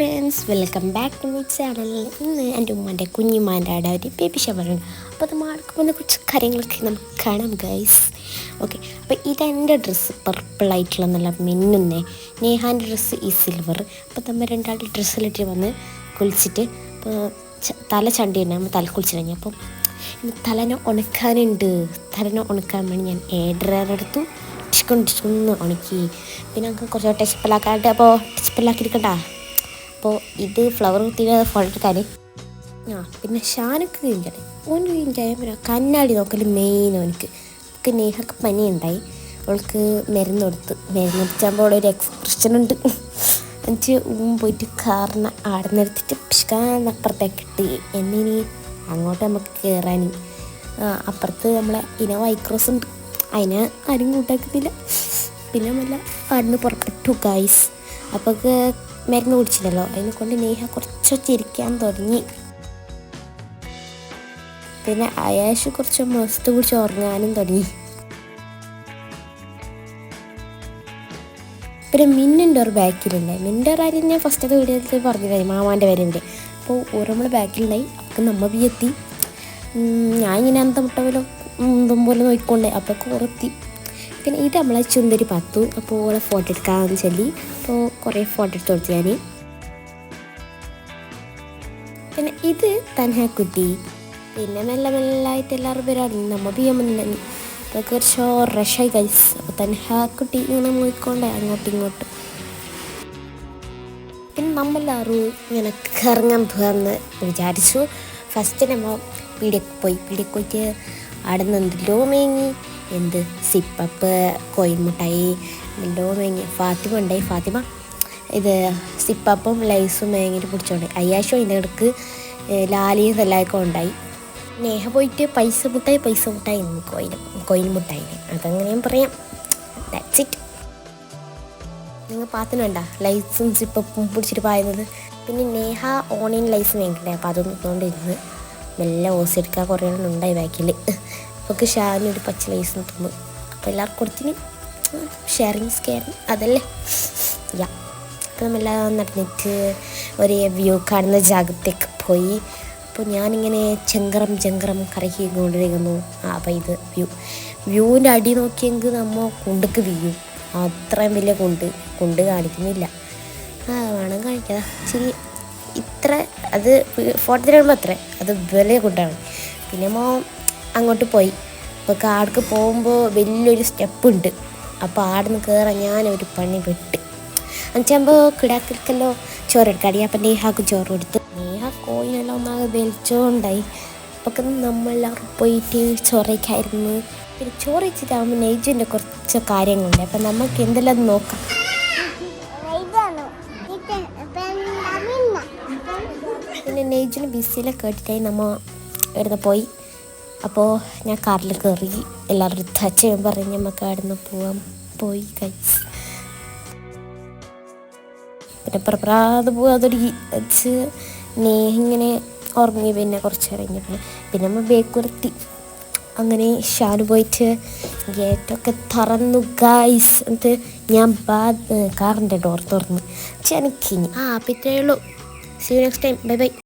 Friends welcome back to my channel ഇന്ന് എന്റെ ഉമ്മന്റെ കുഞ്ഞുമാന്റെ ഒരു ബേബി ഷവറുണ്ട് അപ്പോൾ അത് മാർക്കുമ്പോൾ കുറച്ച് കാര്യങ്ങളൊക്കെ നമുക്ക് കാണാം ഗൈസ് ഓക്കെ അപ്പോൾ ഇതെന്റെ ഡ്രസ്സ് പർപ്പിളായിട്ടുള്ള നല്ല മിന്നുന്നേ നേഹാന്റെ ഡ്രസ്സ് ഈ സിൽവർ അപ്പോൾ നമ്മൾ രണ്ടാളുടെ ഡ്രസ്സിലിട്ട് വന്ന് കുളിച്ചിട്ട് അപ്പോൾ തല ചണ്ടി തന്നെ നമ്മൾ തല കുളിച്ച് കഴിഞ്ഞു അപ്പം ഇനി തലനെ ഉണക്കാനുണ്ട്. തലനെ ഉണക്കാൻ വേണ്ടി ഞാൻ ഏഡറെടുത്തു ടിഷ്കൊണ്ട് ടിഷ്കൊന്ന് ഉണക്കി. പിന്നെ നമുക്ക് കുറച്ച് ടച്ച് പെല്ലാക്കാണ്ട് അപ്പോൾ ടച്ച് പെല്ലാക്കിയിരിക്കണ്ട അപ്പോൾ ഇത് ഫ്ലവർ കുത്തിയിട്ട് ഫോട്ടോ എടുക്കാൻ. ആ പിന്നെ ഷാനൊക്കെ കഴിഞ്ഞാൽ ഓൻ കഴിഞ്ഞാൽ കണ്ണാടി നോക്കൽ മെയിൻ ഓനിക്ക്. അവൾക്ക് നേഹക്ക് പനി ഉണ്ടായി അവൾക്ക് മരുന്ന് കൊടുത്ത്. മരുന്ന് കൊടുത്താകുമ്പോൾ ഒരു എക്സ്പ്രഷൻ ഉണ്ട്. എന്നിട്ട് ഉം പോയിട്ട് കാറിന് ആടെ നിർത്തിയിട്ട് പിഷ്കാന്ന് അപ്പുറത്തേക്ക് ഇട്ട്. എന്നിനി അങ്ങോട്ട് നമുക്ക് കയറാൻ അപ്പുറത്ത് നമ്മളെ ഇന വൈക്രോസ് ഉണ്ട്. അതിനെ ആരും കൂട്ടാക്കുന്നില്ല. പിന്നെ നമ്മളെ ആടുന്ന് പുറപ്പെട്ടു ഗൈസ് അപ്പോൾ മരുന്ന് കുടിച്ചില്ലല്ലോ. അതിനെ കൊണ്ട് നേഹ കുറച്ച് ചിരിക്കാൻ തുടങ്ങി. പിന്നെ അയാഷ് കുറച്ച് മസ്ത് കുടിച്ച് ഉറങ്ങാനും തുടങ്ങി. പിന്നെ മിന്നിന്റെ ഒരു ബാക്കിലുണ്ട്. മിന്നിന്റെ ഒരു കാര്യം ഞാൻ ഫസ്റ്റത്തെ വീഡിയോയിൽ പറഞ്ഞിട്ടുണ്ടായി മാമാന്റെ പേരുണ്ട് അപ്പോൾ ഓരോ ബാക്കിലുണ്ടായി. അപ്പം നമ്മ ബി എത്തി ഞാൻ ഇങ്ങനെ അന്തം മുട്ട പോലെ മുമ്പും പോലെ നോക്കിക്കൊണ്ടേ അപ്പോൾ കുറത്തി പിന്നെ ഇത് നമ്മളെ ചുന്തരി പത്തു അപ്പോൾ ഓളെ ഫോട്ടോ എടുക്കാമെന്ന് ചൊല്ലി. അപ്പോൾ കുറേ ഫോട്ടോ എടുത്ത് കൊടുത്തു ഞാൻ പിന്നെ ഇത് തൻഹാക്കുട്ടി. പിന്നെ മെല്ലെ മെല്ലായിട്ട് എല്ലാവരും പേരാണ് നമ്മൾ ബിയമ്മ എമ്മിനുണ്ടെന്ന് കുറച്ചോ റഷായി കഴിച്ച് അപ്പോൾ തൻഹാക്കുട്ടി ഇങ്ങനെ നോക്കിക്കൊണ്ടേ അങ്ങോട്ടും ഇങ്ങോട്ടും. പിന്നെ നമ്മളെല്ലാവരും ഇങ്ങനെ കറങ്ങാൻ പോകാമെന്ന് വിചാരിച്ചു. ഫസ്റ്റ് നമ്മൾ പീടിയൊക്കെ പോയി. പീടിയൊക്കെ പോയിട്ട് അവിടെ നിന്ന് എന്തെല്ലോ മേങ്ങി. എന്ത്? സിപ്പപ്പ് കോയിൻമുട്ടായി എന്തോ മേങ്ങി. ഫാത്തിമ ഉണ്ടായി ഫാത്തിമ ഇത് സിപ്പപ്പും ലൈസും മേങ്ങിട്ട് പിടിച്ചോണ്ട്. അയ്യാശോ അതിന്റെ ഇടയ്ക്ക് ലാലിയും എല്ലാവർക്കും ഉണ്ടായി. നേഹ പോയിട്ട് പൈസ മുട്ടായി പൈസ മുട്ടായി കോയിൻ കോയിൻ മുട്ടായി അതങ്ങനെയും പറയാം. ദാറ്റ്സ് ഇറ്റ് നിങ്ങൾ പാത്തിനുണ്ട ലൈസും സിപ്പപ്പും പിടിച്ചിട്ട് പായുന്നത്. പിന്നെ നേഹ ഓൺലൈൻ ലൈസ് വേണ്ടിണ്ടേ അപ്പോൾ അതൊന്നും ഇട്ടുകൊണ്ടിരുന്ന് മെല്ലെ ഓസെടുക്കാൻ കുറേ ഉണ്ടായി ബാക്കിൽ നമുക്ക് ഒരു പച്ച ലൈസ് തന്നു അപ്പോൾ എല്ലാവർക്കും കൊടുത്തിന്. ഷെയറിങ് സ്കെയറിങ് അതല്ലേ? യാ. അപ്പോൾ നമ്മളെല്ലാം നടന്നിട്ട് ഒരു വ്യൂ കാണുന്ന ജാഗത്തേക്ക് പോയി. അപ്പോൾ ഞാനിങ്ങനെ ചെങ്കറം ചെങ്കറം കറക്കി കൊണ്ടിരിക്കുന്നു ആ അപ്പോൾ ഇത് വ്യൂ വ്യൂവിന്റെ അടി നോക്കിയെങ്കിൽ നമ്മൾ കുണ്ടുക്ക് വീഴും. അത്രയും വലിയ കുണ്ട്. കുണ്ട് കാണിക്കുന്നില്ല. ആ വേണം കാണിക്കാം. ശരി. ഇത്ര അത് ഫോട്ടോ തരുമ്പോൾ അത്ര. അത് വലിയ കുണ്ടാണ്. പിന്നെ മോ അങ്ങോട്ട് പോയി. അപ്പോൾ കാടക്ക് പോകുമ്പോൾ വലിയൊരു സ്റ്റെപ്പുണ്ട്. അപ്പോൾ ആടുന്ന് കയറാൻ ഞാനൊരു പണി പെട്ട് അഞ്ചാകുമ്പോൾ കിടാക്കൽക്കല്ലോ ചോറ് എടുക്കാം അടിയാപ്പം നേഹാക്ക് ചോറ് കൊടുത്ത് നേഹ കോയിനെല്ലാം ഒന്നാകെ വലിച്ചോണ്ടായി. അപ്പോൾ നമ്മളെല്ലാവരും പോയിട്ട് ചോറയ്ക്കായിരുന്നു പിന്നെ ചോറ് വെച്ചിട്ടാകുമ്പോൾ നെയ്ജിന്റെ കുറച്ച് കാര്യങ്ങളുണ്ട്. അപ്പം നമുക്ക് എന്തെല്ലാം നോക്കാം. പിന്നെ നെയ്ജിന് ബിസിയിലൊക്കെ കേട്ടിട്ടായി നമ്മൾ ഇവിടുന്ന് പോയി. അപ്പോൾ ഞാൻ കാറിൽ കയറി എല്ലാവരും ടച്ച് പറഞ്ഞ് നമുക്ക് അവിടുന്ന് പോവാം. പോയി കഴിച്ച് പിന്നെ പ്രപ്രാത് തുടങ്ങി വെച്ച് ഇങ്ങനെ ഉറങ്ങി പിന്നെ കുറച്ച് കഴിഞ്ഞപ്പോൾ പിന്നെ നമ്മൾ ബേക്കുരത്തി അങ്ങനെ ഷാനു പോയിട്ട് ഗേറ്റൊക്കെ തുറന്നു ഗായ്സ് എന്നിട്ട് ഞാൻ ബാ കാറിന്റെ ഡോർ തുറന്നു. ചെനക്കിഞ്ഞ് ആ പിറ്റേ ഉള്ളൂ. See next time bye bye